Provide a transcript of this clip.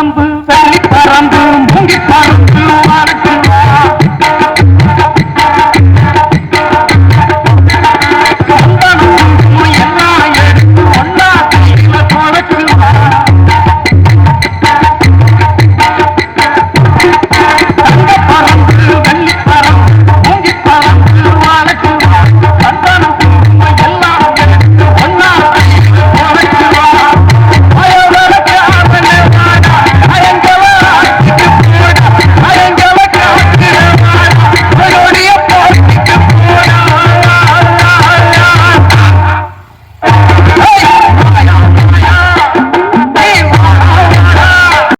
பறந்து வெள்ளி பறந்து